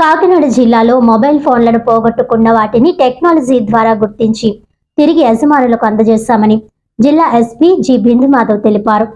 కాకినాడ జిల్లాలో మొబైల్ ఫోన్లను పోగొట్టుకున్న వాటిని టెక్నాలజీ ద్వారా గుర్తించి తిరిగి యజమానులకు అందజేస్తామని జిల్లా ఎస్పీ జి బిందు మాధవ్ తెలిపారు.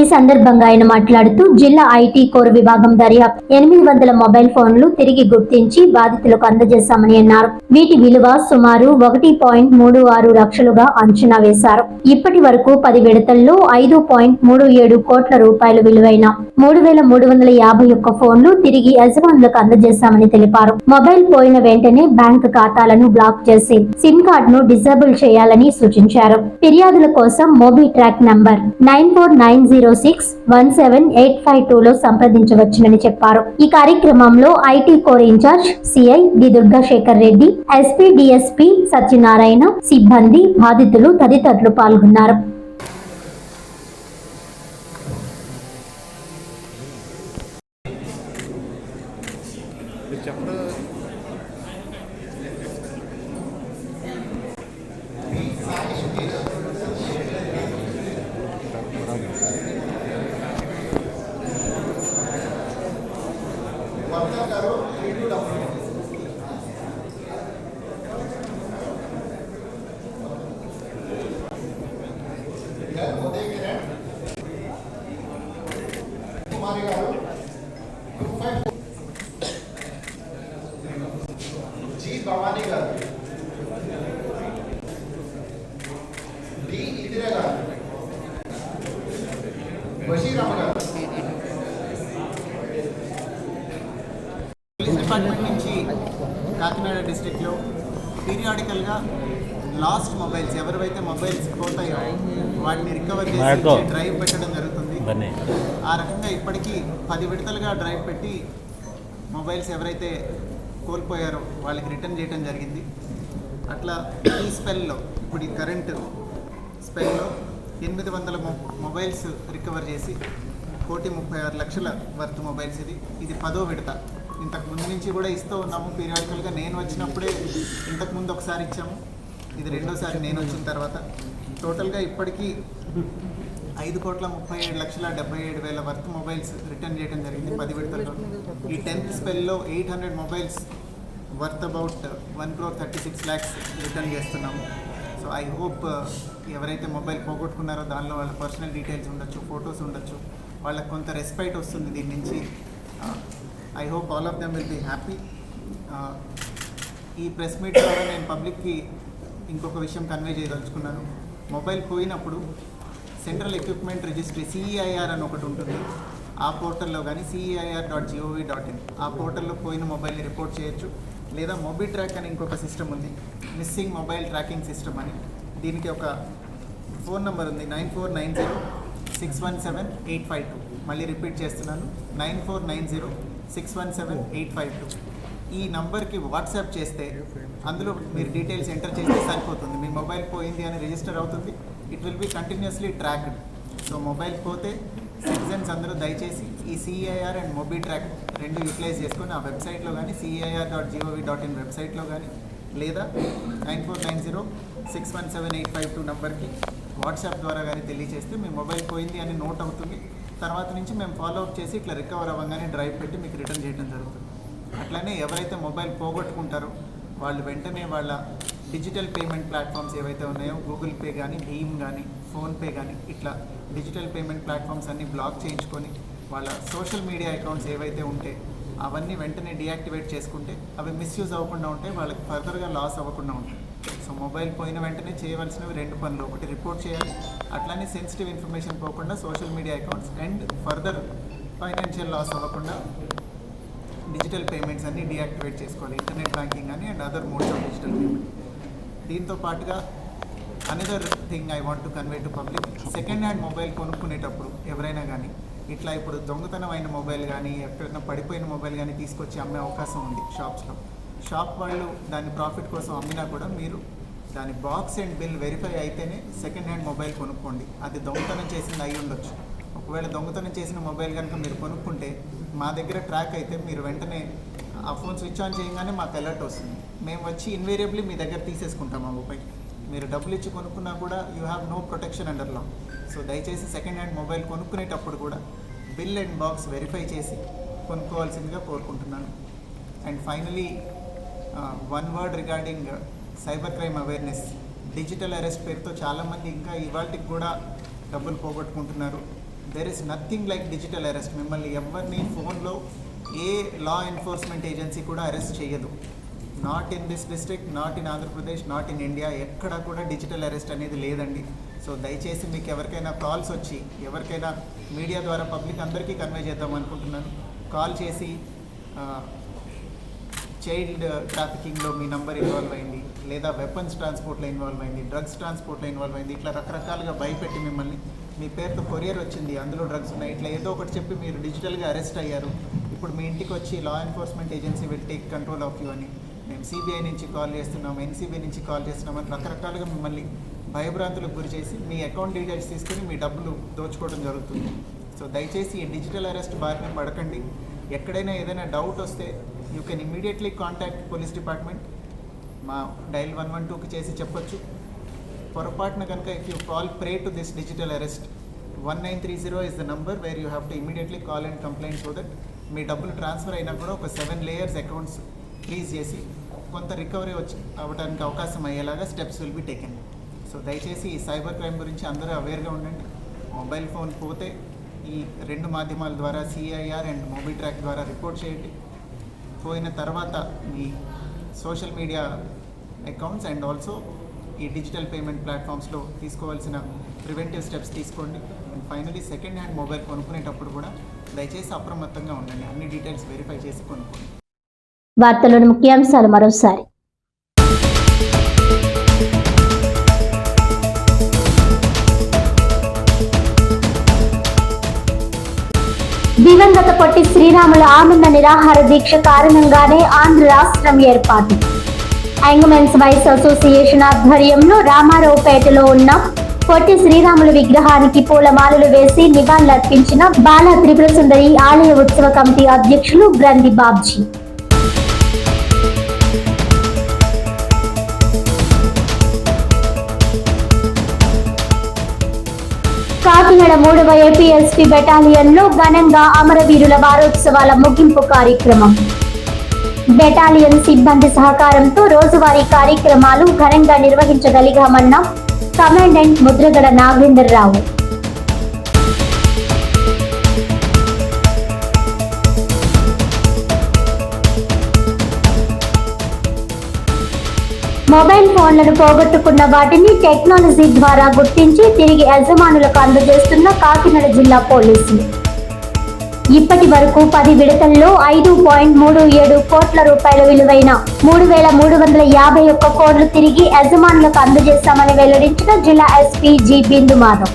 ఈ సందర్భంగా ఆయన మాట్లాడుతూ జిల్లా ఐటీ కోర్ విభాగం దర్యాప్తు ఎనిమిది వందల మొబైల్ ఫోన్లు తిరిగి గుర్తించి బాధితులకు అందజేశామని అన్నారు. వీటి విలువ సుమారు ఒకటి పాయింట్ మూడు ఆరు లక్షలుగా అంచనా వేశారు. ఇప్పటి వరకు పది విడతల్లో ఐదు పాయింట్ మూడు ఏడు కోట్ల రూపాయల విలువైన మూడు వేల మూడు వందల యాభై ఒక్క ఫోన్లు తిరిగి యజమానులకు అందజేశామని తెలిపారు. మొబైల్ పోయిన వెంటనే బ్యాంక్ ఖాతాలను బ్లాక్ చేసి సిమ్ కార్డ్ను డిసేబుల్ చేయాలని సూచించారు. ఫిర్యాదుల కోసం mobi track number nine four nine zero six one seven eight five two లో సంప్రదించవచ్చునని చెప్పారు. ఈ కార్యక్రమంలో IT core incharge CI D Durgashekar Reddy SP DSP Satyanarayana సిబ్బంది బాధితులు తదితరులు పాల్గొన్నారు మీరు చెప్పడం జి భవానీ గారు డి ఇందిరా గారు బషీరమ్మ గారు పోలీస్ డిపార్ట్మెంట్ నుంచి డిస్టిక్లో పీరియాడికల్గా లాస్ట్ మొబైల్స్ ఎవరివైతే మొబైల్స్ పోతాయో వాటిని రికవర్. చేసి డ్రైవ్ పెట్టడం జరుగుతుంది. ఆ రకంగా ఇప్పటికీ పది విడతలుగా డ్రైవ్ పెట్టి మొబైల్స్ ఎవరైతే కోల్పోయారో వాళ్ళకి రిటర్న్ చేయడం జరిగింది. అట్లా ఈ స్పెల్లో ఇప్పుడు ఈ కరెంట్ స్పెల్లో ఎనిమిది వందల మొబైల్స్ రికవర్ చేసి కోటి ముప్పై ఆరు లక్షల వర్త్ మొబైల్స్ ఇది. ఇది పదో విడత. ఇంతకు ముందు నుంచి కూడా ఇస్తూ ఉన్నాము. పీరియాడికల్గా నేను వచ్చినప్పుడే ఇంతకు ముందు ఒకసారి ఇచ్చాము. ఇది రెండోసారి నేను వచ్చిన తర్వాత. టోటల్గా ఇప్పటికీ ఐదు కోట్ల ముప్పై ఏడు లక్షల డెబ్బై ఏడు వేల వర్త్ మొబైల్స్ రిటర్న్ చేయడం జరిగింది. పది విడతల్లో. ఈ tenth స్పెల్లో eight hundred mobiles worth about one crore thirty six lakhs return చేస్తున్నాము. సో ఐ హోప్ ఎవరైతే మొబైల్ పోగొట్టుకున్నారో దానిలో వాళ్ళ పర్సనల్ డీటెయిల్స్ ఉండొచ్చు ఫొటోస్ ఉండొచ్చు. వాళ్ళకి కొంత రెస్పెక్ట్ వస్తుంది దీని నుంచి. Uh, I hope all of them will be happy ఈ ప్రెస్ మీట్ ద్వారా నేను పబ్లిక్కి ఇంకొక విషయం కన్వే చేయదలుచుకున్నాను. మొబైల్ పోయినప్పుడు సెంట్రల్ ఎక్విప్మెంట్ రిజిస్ట్రీ సిఈఐఆర్ అని ఒకటి ఉంటుంది. ఆ పోర్టల్లో కానీ CEIR dot gov dot in ఆ పోర్టల్లో పోయిన మొబైల్ని రిపోర్ట్ చేయొచ్చు. లేదా మొబీ ట్రాక్ అని ఇంకొక సిస్టమ్ ఉంది. మిస్సింగ్ మొబైల్ ట్రాకింగ్ సిస్టమ్ అని. దీనికి ఒక ఫోన్ నెంబర్ ఉంది. Nine four nine zero six one seven eight five two. మళ్ళీ రిపీట్ చేస్తున్నాను. Nine four nine zero six one seven eight five two ఈ నంబర్కి వాట్సాప్ చేస్తే అందులో మీరు డీటెయిల్స్ ఎంటర్ చేస్తే సరిపోతుంది. మీ మొబైల్ పోయింది అని రిజిస్టర్ అవుతుంది. It will be continuously tracked so mobile పోతే సిటిజన్స్ అందరూ దయచేసి ఈ సిఐఆర్ అండ్ మొబీ ట్రాక్ రెండు యూటిలైజ్ చేసుకొని ఆ వెబ్సైట్లో కానీ CIR dot gov dot in వెబ్సైట్లో కానీ లేదా nine four nine zero six one seven eight five two నెంబర్కి వాట్సాప్ ద్వారా కానీ తెలియజేస్తే మీ మొబైల్ పోయింది అని నోట్ అవుతుంది. తర్వాత నుంచి మేము ఫాలో అప్ చేసి ఇట్లా రికవర్ అవ్వగానే డ్రైవ్ పెట్టి మీకు రిటర్న్ చేయడం జరుగుతుంది. అట్లనే ఎవరైతే మొబైల్ పోగొట్టుకుంటారో వాళ్ళు వెంటనే వాళ్ళ డిజిటల్ పేమెంట్ ప్లాట్ఫామ్స్ ఏవైతే ఉన్నాయో గూగుల్ పే కానీ భీమ్ కానీ ఫోన్పే కానీ ఇట్లా డిజిటల్ పేమెంట్ ప్లాట్ఫామ్స్ అన్ని బ్లాక్ చేయించుకొని వాళ్ళ సోషల్ మీడియా అకౌంట్స్ ఏవైతే ఉంటే అవన్నీ వెంటనే డియాక్టివేట్ చేసుకుంటే అవి మిస్యూజ్ అవ్వకుండా ఉంటాయి వాళ్ళకి ఫర్దర్గా లాస్ అవ్వకుండా ఉంటాయి. సో మొబైల్ పోయిన వెంటనే చేయవలసినవి రెండు పనులు. ఒకటి రిపోర్ట్ చేయాలి. అట్లానే సెన్సిటివ్ ఇన్ఫర్మేషన్ పోకుండా social media accounts and further financial loss అవ్వకుండా డిజిటల్ పేమెంట్స్ అన్ని డీయాక్టివేట్ చేసుకోవాలి. ఇంటర్నెట్ బ్యాంకింగ్ అని and other modes of digital payment దీంతో పాటుగా another thing I want to convey to public second hand mobile కొనుక్కునేటప్పుడు ఎవరైనా కానీ ఇట్లా ఇప్పుడు దొంగతనం అయిన మొబైల్ కానీ ఎక్కడైనా పడిపోయిన మొబైల్ కానీ తీసుకొచ్చి అమ్మే అవకాశం ఉంది షాప్స్లో షాప్ వాళ్ళు దాని ప్రాఫిట్ కోసం అమ్మినా కూడా మీరు దాని బాక్స్ అండ్ బిల్ వెరిఫై అయితేనే సెకండ్ హ్యాండ్ మొబైల్ కొనుక్కోండి. అది దొంగతనం చేసింది అయి ఉండొచ్చు. ఒకవేళ దొంగతనం చేసిన మొబైల్ కనుక మీరు కొనుక్కుంటే మా దగ్గర ట్రాక్ అయితే మీరు వెంటనే ఆ ఫోన్ స్విచ్ ఆన్ చేయగానే మాకు అలర్ట్ వస్తుంది. మేము వచ్చి ఇన్వేరియబ్లీ మీ దగ్గర తీసేసుకుంటాం ఆ మొబైల్. మీరు డబ్బులు ఇచ్చి కొనుక్కున్నా కూడా you have no protection under law so దయచేసి సెకండ్ హ్యాండ్ మొబైల్ కొనుక్కునేటప్పుడు కూడా బిల్ అండ్ బాక్స్ వెరిఫై చేసి కొనుక్కోవాల్సిందిగా కోరుకుంటున్నాను. And finally one word regarding cyber crime awareness digital arrest పేరుతో చాలామంది ఇంకా ఇవాళకి కూడా డబ్బులు పోగొట్టుకుంటున్నారు. There is nothing like digital arrest మిమ్మల్ని ఎవరిని ఫోన్లో ఏ లా ఎన్ఫోర్స్మెంట్ ఏజెన్సీ కూడా అరెస్ట్ చేయదు. Not in this district not in Andhra Pradesh not in India ఎక్కడ కూడా డిజిటల్ అరెస్ట్ అనేది లేదండి. సో దయచేసి మీకు ఎవరికైనా కాల్స్ వచ్చి ఎవరికైనా మీడియా ద్వారా పబ్లిక్ అందరికీ కన్వే చేద్దాం అనుకుంటున్నాను. కాల్ చేసి చైల్డ్ uh, ట్రాఫికింగ్లో మీ నంబర్ ఇన్వాల్వ్ అయింది లేదా వెపన్స్ ట్రాన్స్పోర్ట్లో ఇన్వాల్వ్ అయింది డ్రగ్స్ ట్రాన్స్పోర్ట్లో ఇన్వాల్వ్ అయింది ఇట్లా రకరకాలుగా భయపెట్టి మిమ్మల్ని మీ పేరుతో కొరియర్ వచ్చింది అందులో డ్రగ్స్ ఉన్నాయి ఇట్లా ఏదో ఒకటి చెప్పి మీరు డిజిటల్గా అరెస్ట్ అయ్యారు. ఇప్పుడు మీ ఇంటికి వచ్చి law enforcement agency will take control of you అని మేము సిబిఐ నుంచి కాల్ చేస్తున్నాం ఎన్సీబీ నుంచి కాల్ చేస్తున్నాం అని రకరకాలుగా మిమ్మల్ని భయభ్రాంతులకు గురి చేసి మీ అకౌంట్ డీటెయిల్స్ తీసుకొని మీ డబ్బులు దోచుకోవడం జరుగుతుంది. సో దయచేసి ఈ డిజిటల్ అరెస్ట్ బారిన పడకండి. ఎక్కడైనా ఏదైనా డౌట్ వస్తే you can immediately contact police department మా డైల్ వన్ వన్ టూకి చేసి చెప్పొచ్చు. పొరపాటున కనుక if you fall prey to this digital arrest one nine three zero is the number where you have to immediately call and complaint so that మీ డబ్బులు transfer అయినా కూడా ఒక సెవెన్ లేయర్స్ అకౌంట్స్ ఫ్రీజ్ చేసి కొంత రికవరీ వచ్చి అవ్వడానికి అవకాశం అయ్యేలాగా steps will be taken so దయచేసి ఈ సైబర్ క్రైమ్ గురించి అందరూ అవేర్గా ఉండండి. మొబైల్ ఫోన్ పోతే ఈ రెండు మాధ్యమాల ద్వారా సిఐఆర్ అండ్ మొబైల్ ట్రాక్ ద్వారా రిపోర్ట్ చేయండి. పోయిన తర్వాత మీ social media accounts and also ఈ డిజిటల్ పేమెంట్ ప్లాట్ఫామ్స్లో తీసుకోవాల్సిన ప్రివెంటివ్ స్టెప్స్ తీసుకోండి. And finally second hand mobile కొనుక్కునేటప్పుడు కూడా దయచేసి అప్రమత్తంగా ఉండండి. అన్ని డీటెయిల్స్ వెరిఫై చేసి కొనుక్కోండి. వార్తలోని ముఖ్యాంశాలు మరోసారి. దివంగత శ్రీరాముల ఆనంద నిరాహార దీక్ష కారణంగానే ఆంధ్ర రాష్ట్రం ఏర్పాటు. యాంగ్మెన్స్ వైస్ అసోసియేషన్ ఆధ్వర్యంలో రామారావుపేటలో ఉన్న పొట్టి శ్రీరాముల విగ్రహానికి పూలమాలలు వేసి నివాళులర్పించిన బాల త్రిపుర సుందరి ఆలయ ఉత్సవ కమిటీ అధ్యక్షులు గ్రంథి బాబ్జీ. కాకినాడ మూడవ ఏపీఎస్పీ బెటాలియన్లో ఘనంగా అమరవీరుల వారోత్సవాల ముగింపు కార్యక్రమం. బెటాలియన్ సిబ్బంది సహకారంతో రోజువారీ కార్యక్రమాలు ఘనంగా నిర్వహించగలిగామన్న కమాండెంట్ ముద్రగడ నాగేంద్రరావు. మొబైల్ ఫోన్లను పోగొట్టుకున్న వాటిని టెక్నాలజీ ద్వారా గుర్తించి తిరిగి యజమానులకు అందజేస్తున్న కాకినాడ జిల్లా పోలీసులు. ఇప్పటి వరకు పది విడతల్లో ఐదు పాయింట్ మూడు ఏడు కోట్ల రూపాయల విలువైన మూడు వేల మూడు వందల యాభై ఒక్క కోట్లు తిరిగి యజమానులకు అందజేస్తామని వెల్లడించిన జిల్లా ఎస్పీ జి బిందు మాధవ్